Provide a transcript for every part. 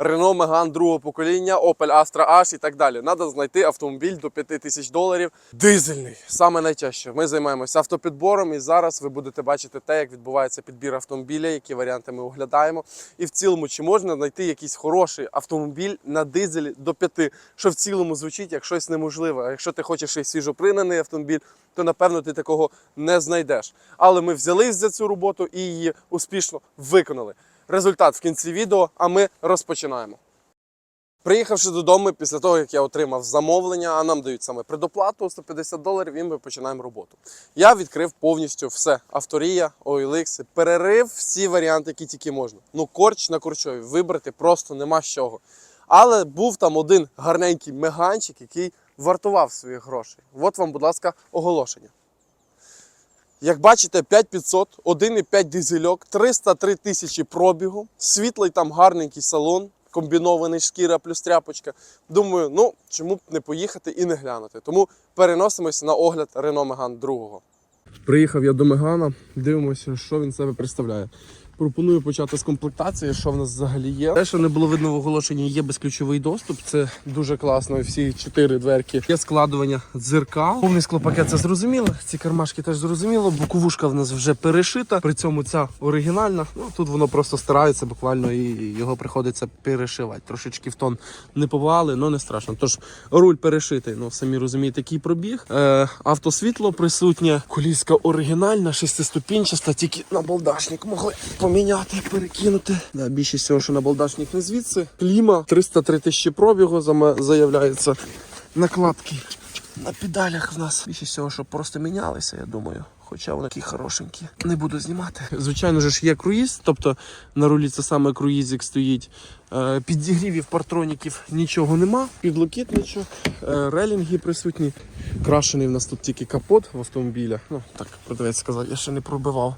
Renault Megane другого покоління, Opel Astra H і так далі. Надо знайти автомобіль до 5 тисяч доларів. Дизельний. Саме найтяжче. Ми займаємося автопідбором, і зараз ви будете бачити те, як відбувається підбір автомобіля, які варіанти ми оглядаємо. І в цілому, чи можна знайти якийсь хороший автомобіль на дизелі до 5, що в цілому звучить як щось неможливе. А якщо ти хочеш і свіжопринений автомобіль, то напевно ти такого не знайдеш. Але ми взялись за цю роботу і її успішно виконали. Результат в кінці відео, а ми розпочинаємо. Приїхавши додому після того, як я отримав замовлення, а нам дають саме предоплату 150 доларів, і ми починаємо роботу. Я відкрив повністю все: авторія, OLX, перерив всі варіанти, які тільки можна. Ну, корч на корчові вибрати просто нема з чого. Але був там один гарненький меганчик, який вартував своїх грошей. От вам, будь ласка, оголошення. Як бачите, 5500, 1,5 дизельок, 303 тисячі пробігу, світлий там гарненький салон, комбінований шкіра плюс тряпочка. Думаю, ну чому б не поїхати і не глянути. Тому переносимося на огляд Renault Megane 2. Приїхав я до Мегана, дивимося, що він себе представляє. Пропоную почати з комплектації, що в нас взагалі є. Те, що не було видно в оголошенні, є безключовий доступ. Це дуже класно. Всі чотири дверки. Є складування дзеркал. Повний склопакет це зрозуміло. Ці кармашки теж зрозуміло. Боковушка в нас вже перешита. При цьому ця оригінальна. Ну тут воно просто старається буквально і його приходиться перешивати. Трошечки в тон не повали, але не страшно. Тож руль перешитий. Ну самі розумієте, який пробіг. Е, автосвітло присутнє. Коліска оригінальна, шестиступінчаста, тільки на балдашник могли поміняти, перекинути. Да, більшість всього, що на балдашник не звідси. Кліма 303 тисячі пробігу заявляється. Накладки на педалях в нас. Більшість всього, що просто мінялися, я думаю. Хоча вони такі хорошенькі. Не буду знімати. Звичайно ж є круїз, тобто на рулі це саме круїзик стоїть. Е, Підігрівів партроніків нічого нема, підлокітничок, е, релінги присутні. Крашений в нас тут тільки капот в автомобіля. Ну, так продавець сказав, я ще не пробивав.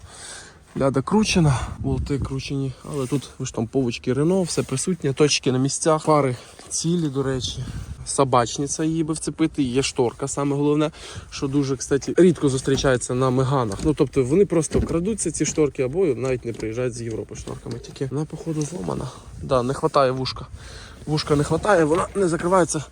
Ляда кручена, болти кручені, але тут виштамповочки Рено, все присутнє, точки на місцях, фари цілі, до речі. Собачниця її би вцепити, є шторка. Саме головне, що дуже, кстати, рідко зустрічається на меганах. Ну тобто вони просто крадуться ці шторки або навіть не приїжджають з Європи шторками. Тільки вона, походу, зломана. Да, не вистачає вушка. Вушка не вистачає, вона не закривається.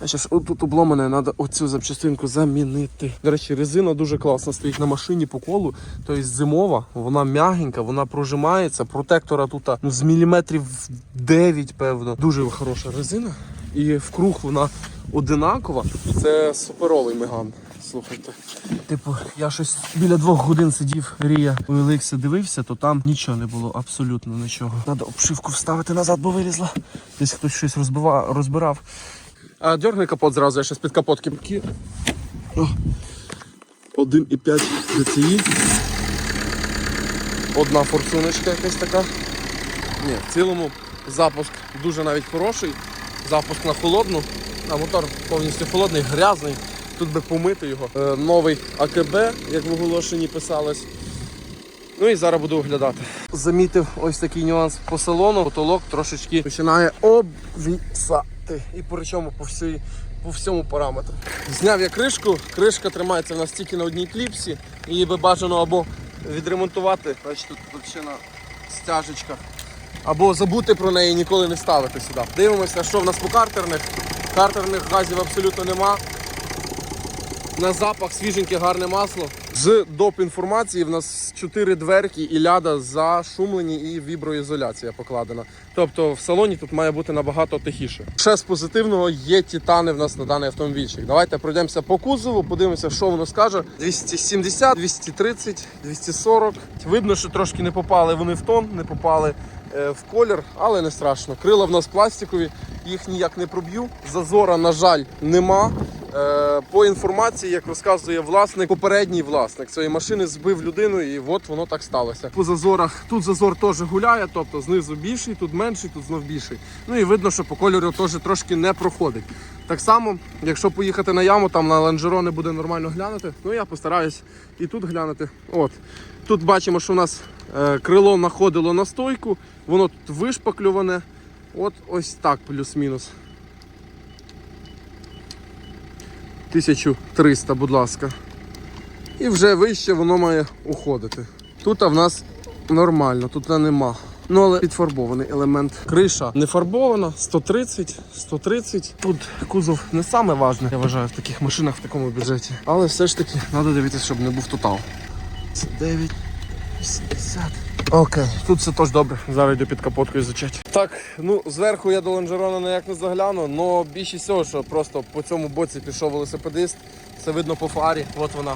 Зараз отут обломане, треба оцю запчастинку замінити. До речі, резина дуже класна стоїть на машині по колу. Тобто зимова, вона м'ягенька, вона прожимається. Протектора тут ну, з міліметрів 9, певно. Дуже хороша резина. І в круг вона одинакова. Це суперовий меган. Слухайте. Типу, я щось біля двох годин сидів, Рія у Еликсі дивився, то там нічого не було, абсолютно нічого. Треба обшивку вставити назад, бо вилізла. Десь хтось щось розбива, розбирав. А дергай капот зразу, я ще з-під капотки. Кі- О. 1,5 DCI. Одна форсуночка якась така. Ні, в цілому запуск дуже навіть хороший. Запуск на холодну, а мотор повністю холодний, грязний. Тут би помити його. Е, новий АКБ, як в оголошенні писалось. Ну і зараз буду оглядати. Замітив ось такий нюанс по салону. Потолок трошечки починає обвісати. І причому по всій, по всьому параметру. Зняв я кришку, кришка тримається в нас тільки на одній кліпсі. Її би бажано або відремонтувати, бачите, тут, ще на. Або забути про неї і ніколи не ставити сюди. Дивимося, що в нас по картерних. Картерних газів абсолютно нема. На запах свіженьке гарне масло. З доп інформації в нас 4 дверки і ляда зашумлені і віброізоляція покладена. Тобто в салоні тут має бути набагато тихіше. Ще з позитивного є титани в нас на даний автомобільчик. Давайте пройдемося по кузову, подивимося, що воно скаже. 270, 230, 240. Видно, що трошки не попали вони в тон, не попали е, в колір, але не страшно. Крила в нас пластикові, їх ніяк не проб'ю. Зазора, на жаль, нема. Е, По інформації, як розказує власник, попередній власник цієї машини збив людину, і от воно так сталося. По зазорах тут зазор теж гуляє, тобто знизу більший, тут менший, тут знов більший. Ну і видно, що по кольору теж трошки не проходить. Так само, якщо поїхати на яму, там на ланжерони буде нормально глянути. Ну я постараюсь і тут глянути. От тут бачимо, що у нас е, крило находило на стойку, воно тут вишпаклюване. От ось так, плюс-мінус. 1300, будь ласка. І вже вище воно має уходити. Тут в нас нормально, тут нема. Ну, але підфарбований елемент. Криша не фарбована, 130, 130. Тут кузов не саме важне, я вважаю, в таких машинах в такому бюджеті. Але все ж таки треба дивитися, щоб не був тотал. Це 9, 80. Окей, тут все теж добре. Зараз йду під капотку ізучати. Так, ну зверху я до лонжерона ніяк не загляну, але більше всього, що просто по цьому боці пішов велосипедист. Це видно по фарі. От вона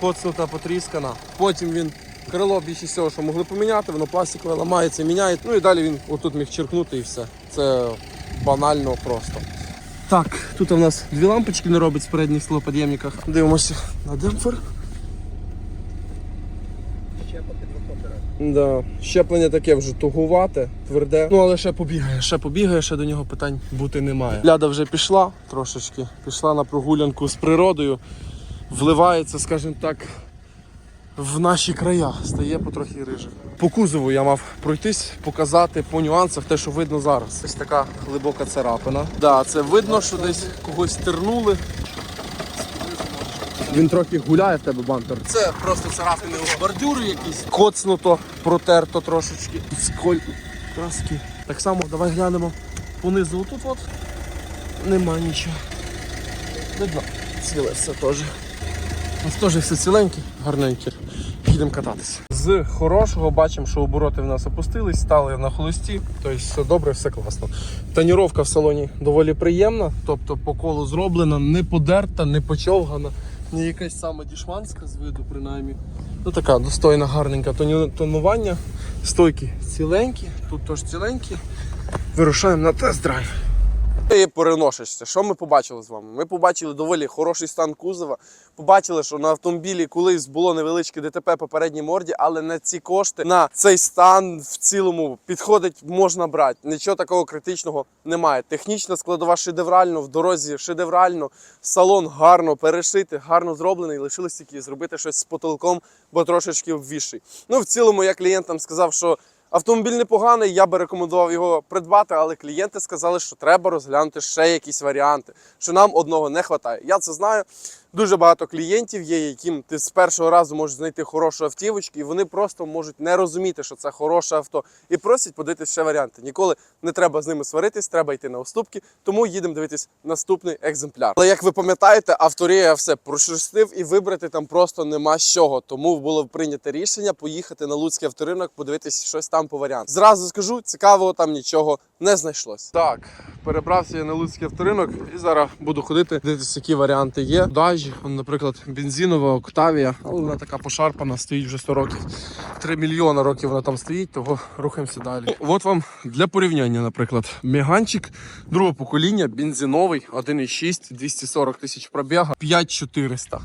коцнута, потріскана. Потім він крило більше всього, що могли поміняти, воно пластикове ламається, міняють. Ну і далі він отут міг черкнути і все. Це банально просто. Так, тут у нас дві лампочки не робить з передніх склоподємниках. Дивимося на демпфер. Да. Щеплення таке вже тугувате, тверде. Ну але ще побігає, ще побігає, ще до нього питань бути немає. Ляда вже пішла трошечки, пішла на прогулянку з природою, вливається, скажімо так, в наші края, стає потрохи рижик. По кузову я мав пройтись, показати по нюансах те, що видно зараз. Ось така глибока царапина. Да, це видно, що десь когось тернули. Він трохи гуляє в тебе бампер. Це просто царапини у бордюри якісь. Коцнуто, протерто трошечки. Сколь краски. Так само давай глянемо понизу тут от. Нема нічого. Видно, ціле все теж. Ось теж все ціленьке, гарненьке. Їдемо кататися. З хорошого бачимо, що обороти в нас опустились, стали на холості, тобто все добре, все класно. Таніровка в салоні доволі приємна, тобто по колу зроблена, не подерта, не почовгана, не якась саме дішманська з виду, принаймні. Ну така достойна, гарненька тонування. Стойки ціленькі, тут теж ціленькі. Вирушаємо на тест-драйв. І переносишся. Що ми побачили з вами? Ми побачили доволі хороший стан кузова. Побачили, що на автомобілі колись було невеличке ДТП по передній морді, але на ці кошти, на цей стан в цілому підходить, можна брати. Нічого такого критичного немає. Технічна складова шедеврально, в дорозі шедеврально, салон гарно перешитий, гарно зроблений. Лишилось тільки зробити щось з потолком, бо трошечки обвіший. Ну, в цілому, я клієнтам сказав, що. Автомобіль непоганий, я би рекомендував його придбати, але клієнти сказали, що треба розглянути ще якісь варіанти, що нам одного не вистачає. Я це знаю. Дуже багато клієнтів є, яким ти з першого разу можеш знайти хорошу автівочку, і вони просто можуть не розуміти, що це хороше авто, і просять подивитися ще варіанти. Ніколи не треба з ними сваритись, треба йти на уступки. Тому їдемо дивитись наступний екземпляр. Але як ви пам'ятаєте, авторія все прошерстив і вибрати там просто нема з чого. Тому було прийнято рішення поїхати на Луцький авторинок, подивитись щось там по варіанту. Зразу скажу, цікавого там нічого не знайшлось. Так, перебрався я на Луцький авторинок і зараз буду ходити, дивитися, які варіанти є. Дажі, он, наприклад, бензинова Октавія, але вона така пошарпана, стоїть вже 100 років. 3 мільйона років вона там стоїть, того рухаємося далі. От вам для порівняння, наприклад, меганчик другого покоління, бензиновий, 1,6, 240 тисяч пробіга, 5400.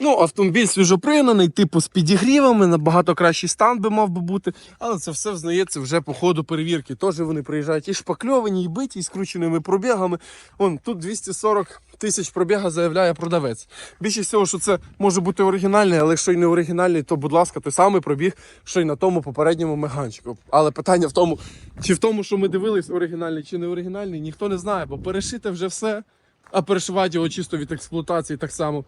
Ну, автомобіль свіжопригнаний, типу з підігрівами, набагато кращий стан би мав би бути, але це все взнається вже по ходу перевірки. Теж вони приїжджають і шпакльовані, і биті, і скрученими пробігами. Вон тут 240 тисяч пробіга заявляє продавець. Більше всього, що це може бути оригінальний, але якщо й не оригінальний, то, будь ласка, той самий пробіг, що й на тому попередньому меганчику. Але питання в тому, чи в тому, що ми дивились, оригінальний чи не оригінальний, ніхто не знає, бо перешите вже все, а перешивати його чисто від експлуатації так само.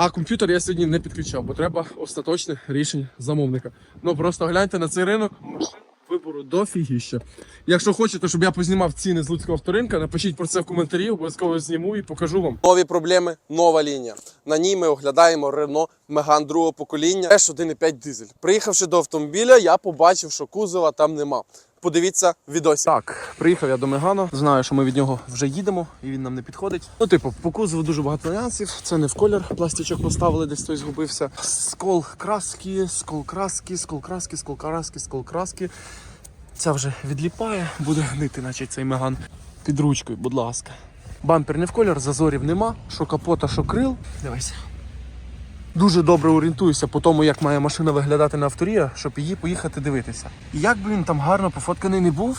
А комп'ютер я сьогодні не підключав, бо треба остаточне рішення замовника. Ну просто гляньте на цей ринок. машин Вибору дофігіща. Якщо хочете, щоб я познімав ціни з Луцького авторинка, напишіть про це в коментарі, обов'язково зніму і покажу вам. Нові проблеми, нова лінія. На ній ми оглядаємо Renault Megane другого покоління теж 1,5 дизель. Приїхавши до автомобіля, я побачив, що кузова там нема. Подивіться відосі. Так, приїхав я до Мегана. Знаю, що ми від нього вже їдемо, і він нам не підходить. Ну, типу, по кузову дуже багато нюансів. Це не в колір. Пластичок поставили, десь той згубився. Скол краски, скол краски, скол краски, скол краски, скол краски. Ця вже відліпає, буде гнити, наче цей меган. Під ручкою, будь ласка. Бампер не в колір, зазорів нема. Що капота, що крил. Дивись. Дуже добре орієнтуюся по тому, як має машина виглядати на авторія, щоб її поїхати дивитися. І як би він там гарно пофотканий не був,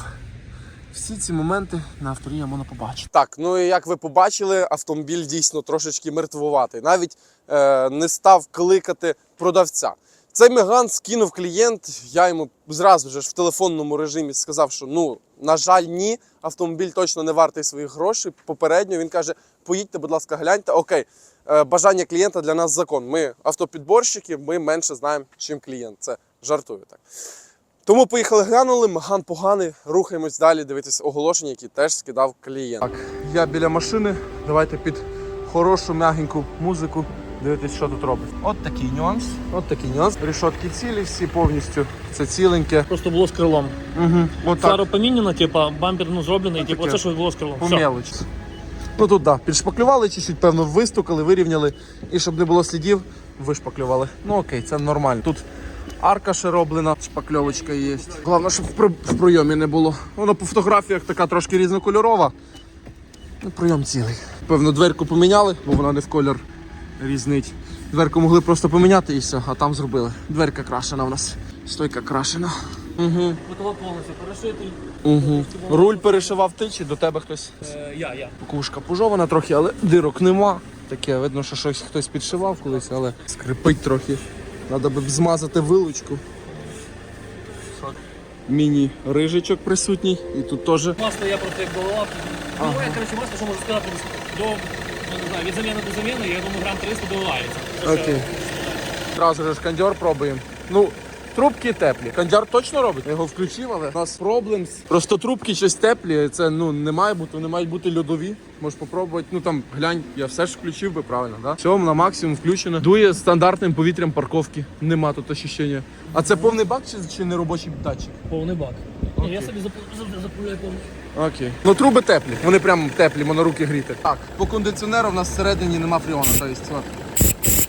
всі ці моменти на авторія можна побачити. Так, ну і як ви побачили, автомобіль дійсно трошечки мертвуватий. Навіть е, не став кликати продавця. Цей Меган скинув клієнт. Я йому зразу ж в телефонному режимі сказав, що ну на жаль, ні, автомобіль точно не вартий своїх грошей. Попередньо він каже: поїдьте, будь ласка, гляньте. Окей, бажання клієнта для нас закон. Ми автопідборщики, ми менше знаємо, чим клієнт. Це жартую так. Тому поїхали глянули, Меган поганий, рухаємось далі, дивитися оголошення, які теж скидав клієнт. Так, я біля машини. Давайте під хорошу м'ягеньку музику дивитись, що тут робить. От такий нюанс. От такий нюанс. Рішотки цілі, всі повністю. Це ціленьке. Просто було з крилом. Угу. Фара поміняна, типа бампер ну, зроблений, типу, оце що було з крилом. По мелочі. Ну тут так, да, підшпаклювали чуть-чуть, певно, вистукали, вирівняли. І щоб не було слідів, вишпаклювали. Ну окей, це нормально. Тут арка ще роблена, шпакльовочка є. Головне, щоб в, про- в пройомі не було. Воно по фотографіях така трошки різнокольорова. Ну, пройом цілий. Певно, дверку поміняли, бо вона не в колір різнить. Дверку могли просто поміняти і все, а там зробили. Дверка крашена в нас. Стойка крашена. Угу. Потолок повністю перешитий. Угу. Руль перешивав ти чи до тебе хтось? Е, я, я. Кушка пожована трохи, але дирок нема. Таке видно, що щось хтось підшивав колись, але скрипить трохи. Треба би змазати вилучку. Міні-рижичок присутній. І тут теж. Масло я просто як доливав. Ну, я, коротше, масло, що можу сказати, до, я не знаю, від заміни до заміни, я думаю, грам 300 доливається. Окей. Одразу ж кондьор пробуємо. Ну, трубки теплі. Кондьор точно робить. Я його включив, але у нас проблем. Просто трубки щось теплі. Це ну не має бути, вони мають бути льодові. Можеш попробувати. Ну там глянь, я все ж включив би правильно, да? Все на максимум включено. Дує стандартним повітрям парковки. Нема тут ощущення. А це повний бак чи, чи не робочий датчик? Повний бак. Ні, я собі запу- запуляю повністю. Окей. Ну труби теплі. Вони прям теплі, можна руки гріти. Так, по кондиціонеру в нас всередині нема фріону. Тобто,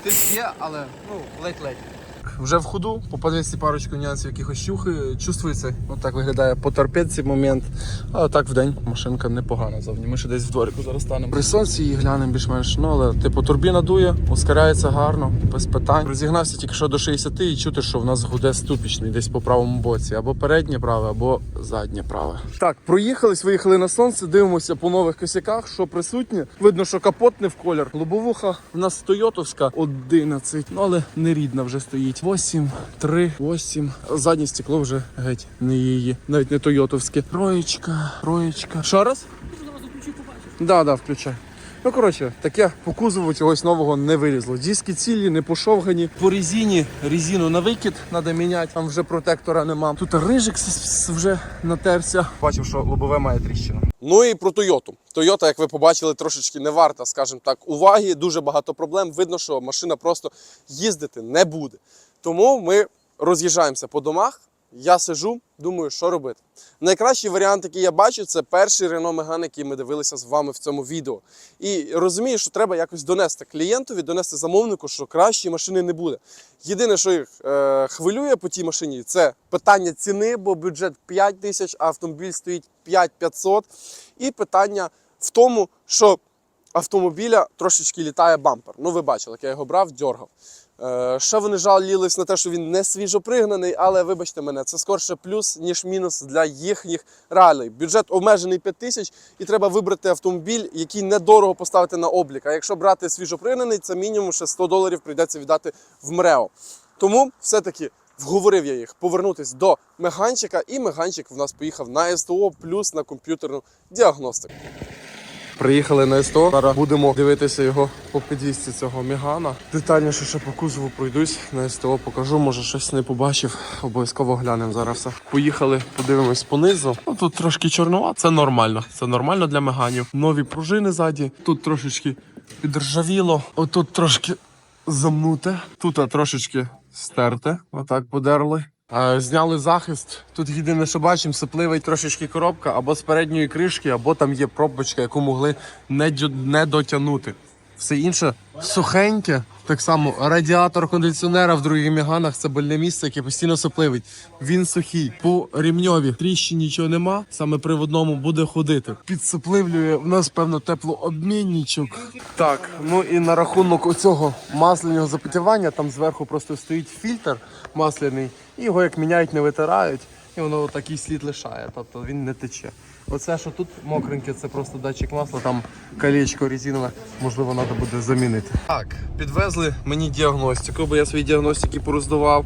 тиск є, але ну, ледь-ледь. Вже в ходу, по подвісці парочку нюансів якихось щухи. Чувствується, отак виглядає по торпедці момент. А так в день машинка непогана зовні. Ми ще десь в дворику зараз станемо. При сонці її глянемо більш-менш. Ну але типу турбіна дує, ускоряється гарно, без питань. Розігнався тільки що до 60 і чути, що в нас гуде ступічний десь по правому боці. Або переднє праве, або заднє праве. Так, проїхались, виїхали на сонце, дивимося по нових косяках, що присутнє. Видно, що капот не в колір. Лобовуха в нас Тойотовська 11, ну але не рідна вже стоїть. 8, 3, 8. Заднє стекло вже геть не її, навіть не Тойотовське. Троєчка, троєчка. Ще раз? Да, да, включай. Ну, коротше, таке по кузову чогось нового не вилізло. Диски цілі, не пошовгані. По резині, резину на викид треба міняти, там вже протектора нема. Тут рижик вже натерся. Бачив, що лобове має тріщину. Ну і про Тойоту. Тойота, як ви побачили, трошечки не варта, скажімо так, уваги. Дуже багато проблем. Видно, що машина просто їздити не буде. Тому ми роз'їжджаємося по домах. Я сижу, думаю, що робити. Найкращий варіант, який я бачу, це перший Renault Megane, який ми дивилися з вами в цьому відео. І розумію, що треба якось донести клієнтові, донести замовнику, що кращої машини не буде. Єдине, що їх е, хвилює по тій машині, це питання ціни, бо бюджет 5 тисяч, а автомобіль стоїть 5500. І питання в тому, що автомобіля трошечки літає бампер. Ну, ви бачили, як я його брав, дьоргав. Е, ще вони жалілись на те, що він не свіжопригнаний, але вибачте мене, це скорше плюс, ніж мінус для їхніх реалій. Бюджет обмежений 5 тисяч, і треба вибрати автомобіль, який недорого поставити на облік. А якщо брати свіжопригнаний, це мінімум ще 100 доларів прийдеться віддати в МРЕО. Тому все-таки вговорив я їх повернутись до меганчика, і меганчик в нас поїхав на СТО плюс на комп'ютерну діагностику. Приїхали на СТО. Зараз будемо дивитися його по підвісці цього Мігана. Детальніше ще по кузову пройдусь на СТО, покажу, може щось не побачив. Обов'язково глянемо зараз все. Поїхали, подивимось понизу. Ну тут трошки чорнова, це нормально. Це нормально для меганів. Нові пружини ззаді. Тут трошечки підржавіло. Отут трошки замнуте. Тут трошечки стерте. Отак подерли. Зняли захист. Тут єдине, що бачимо, сипливий трошечки коробка або з передньої кришки, або там є пробочка, яку могли не, не дотягнути. Все інше сухеньке. Так само радіатор кондиціонера в других міганах це больне місце, яке постійно сопливить. Він сухий. По рівньові тріщин нічого нема. Саме приводному буде ходити. Підсопливлює в нас певно теплообмінничок. Так, ну і на рахунок оцього масляного запотівання, там зверху просто стоїть фільтр масляний, і його як міняють, не витирають, і воно такий слід лишає, тобто він не тече. Оце, що тут мокреньке, це просто датчик масла, там колечко резинове, можливо, треба буде замінити. Так, підвезли мені діагностику, бо я свої діагностики пороздавав.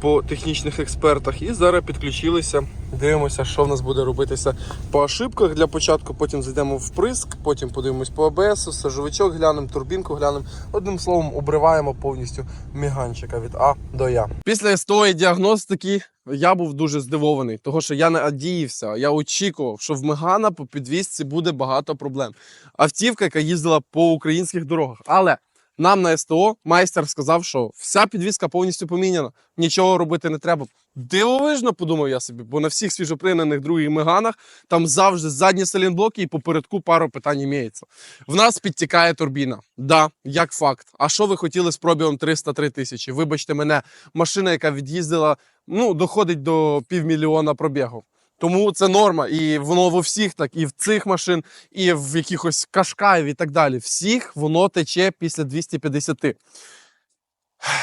По технічних експертах. І зараз підключилися. Дивимося, що в нас буде робитися по ошибках для початку. Потім зайдемо в приск, потім подивимось по АБС, сажовичок глянемо, турбінку глянемо. Одним словом, обриваємо повністю міганчика від А до Я. Після СТО і діагностики я був дуже здивований, того що я не надіявся. Я очікував, що в Мегана по підвізці буде багато проблем. Автівка, яка їздила по українських дорогах. Але нам на СТО майстер сказав, що вся підвізка повністю поміняна, нічого робити не треба. Дивовижно, подумав я собі, бо на всіх свіжопринених других меганах там завжди задні салінблоки і попередку пару питань імеється. В нас підтікає турбіна. Да, як факт. А що ви хотіли з пробігом 303 тисячі? Вибачте мене, машина, яка від'їздила, ну, доходить до півмільйона пробігу. Тому це норма, і воно в всіх так, і в цих машин, і в якихось кашкаїв і так далі. Всіх воно тече після 250.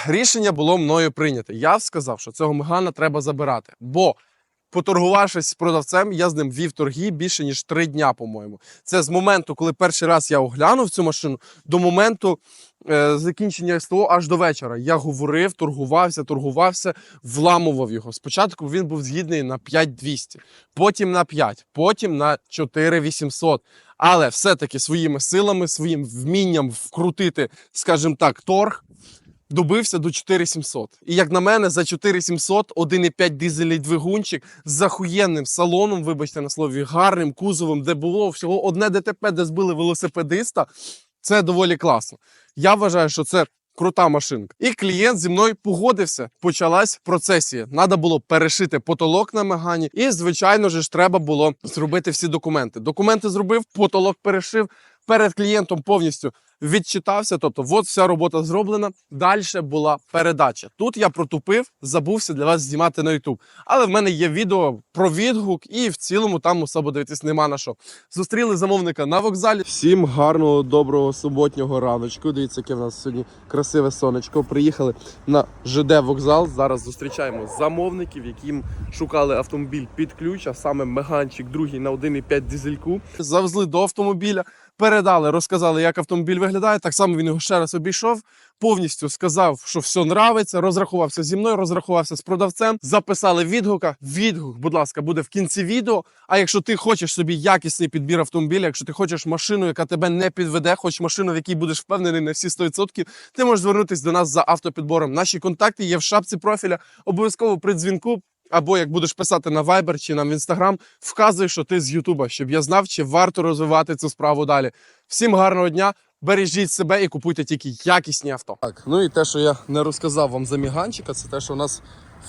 Рішення було мною прийняте. Я сказав, що цього мегана треба забирати. Бо, поторгувавшись з продавцем, я з ним вів торги більше ніж три дня, по-моєму. Це з моменту, коли перший раз я оглянув цю машину, до моменту е, закінчення СТО аж до вечора. Я говорив, торгувався, торгувався, вламував його. Спочатку він був згідний на 5200, потім на 5, потім на 4800. Але все-таки своїми силами, своїм вмінням вкрутити, скажімо так, торг. Добився до 4700. І як на мене, за 4700 1,5 дизельний двигунчик з захуєнним салоном, вибачте на слові, гарним кузовом, де було всього одне ДТП, де збили велосипедиста. Це доволі класно. Я вважаю, що це крута машинка. І клієнт зі мною погодився. Почалась процесія. Надо було перешити потолок на мегані, і звичайно ж треба було зробити всі документи. Документи зробив, потолок перешив. Перед клієнтом повністю відчитався. Тобто, от вся робота зроблена. Далі була передача. Тут я протупив, забувся для вас знімати на YouTube. Але в мене є відео про відгук, і в цілому там особо дивитись нема на що. Зустріли замовника на вокзалі. Всім гарного, доброго суботнього раночку. Дивіться, яке в нас сьогодні красиве сонечко. Приїхали на ЖД вокзал. Зараз зустрічаємо замовників, яким шукали автомобіль під ключ, а саме меганчик, другий на 1,5 дизельку. Завезли до автомобіля. Передали, розказали, як автомобіль виглядає. Так само він його ще раз обійшов. Повністю сказав, що все нравиться. Розрахувався зі мною, розрахувався з продавцем. Записали відгука. Відгук, будь ласка, буде в кінці відео. А якщо ти хочеш собі якісний підбір автомобіля, якщо ти хочеш машину, яка тебе не підведе, хочеш машину, в якій будеш впевнений на всі 100%, ти можеш звернутися до нас за автопідбором. Наші контакти є в шапці профіля. Обов'язково при дзвінку. Або як будеш писати на Viber чи нам в Instagram, вказуй, що ти з Ютуба, щоб я знав, чи варто розвивати цю справу далі. Всім гарного дня, бережіть себе і купуйте тільки якісні авто. Так, ну і те, що я не розказав вам за міганчика, це те, що у нас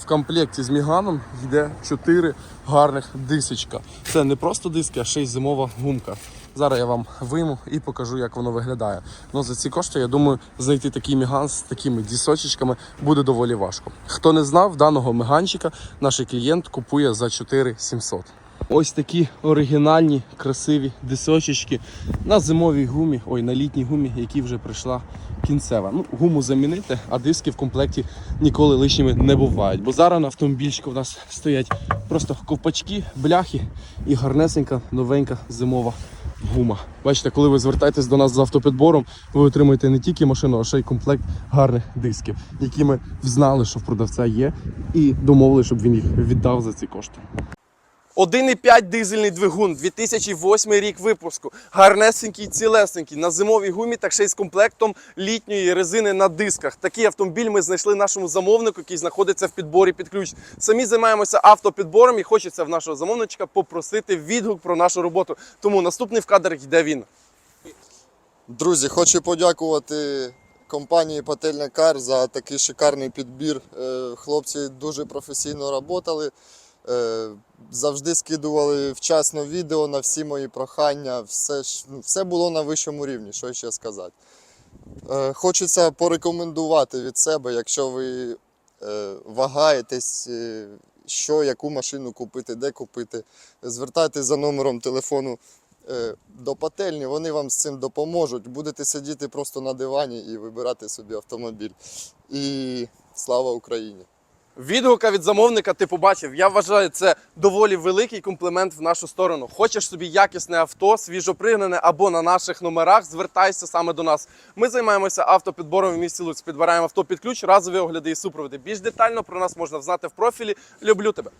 в комплекті з міганом йде 4 гарних дисочка. Це не просто диски, а ще й зимова гумка. Зараз я вам вийму і покажу, як воно виглядає. Ну за ці кошти, я думаю, знайти такий міган з такими дісочечками буде доволі важко. Хто не знав, даного меганчика наш клієнт купує за 4700. Ось такі оригінальні, красиві дисочечки на зимовій гумі, ой, на літній гумі, які вже прийшла кінцева. Ну, гуму замінити, а диски в комплекті ніколи лишніми не бувають. Бо зараз на автомобільчику в нас стоять просто ковпачки, бляхи і гарнесенька новенька зимова гума. Бачите, коли ви звертаєтесь до нас з автопідбором, ви отримуєте не тільки машину, а ще й комплект гарних дисків, які ми взнали, що в продавця є, і домовили, щоб він їх віддав за ці кошти. 1,5 дизельний двигун, 2008 рік випуску. Гарнесенький, цілесенький, на зимовій гумі, так ще й з комплектом літньої резини на дисках. Такий автомобіль ми знайшли нашому замовнику, який знаходиться в підборі під ключ. Самі займаємося автопідбором і хочеться в нашого замовничка попросити відгук про нашу роботу. Тому наступний в кадр йде він. Друзі, хочу подякувати компанії Пательня Кар за такий шикарний підбір. Е, Хлопці дуже професійно працювали. Завжди скидували вчасно відео на всі мої прохання. Все, ну, все було на вищому рівні, що ще сказати. Е, Хочеться порекомендувати від себе, якщо ви е, вагаєтесь, е, що, яку машину купити, де купити. Звертайтесь за номером телефону е, до пательні, вони вам з цим допоможуть. Будете сидіти просто на дивані і вибирати собі автомобіль. І слава Україні! Відгука від замовника ти побачив. Я вважаю, це доволі великий комплімент в нашу сторону. Хочеш собі якісне авто, свіжопригнане або на наших номерах, звертайся саме до нас. Ми займаємося автопідбором в місті Луць. Підбираємо авто під ключ, разові огляди і супроводи. Більш детально про нас можна взнати в профілі. Люблю тебе.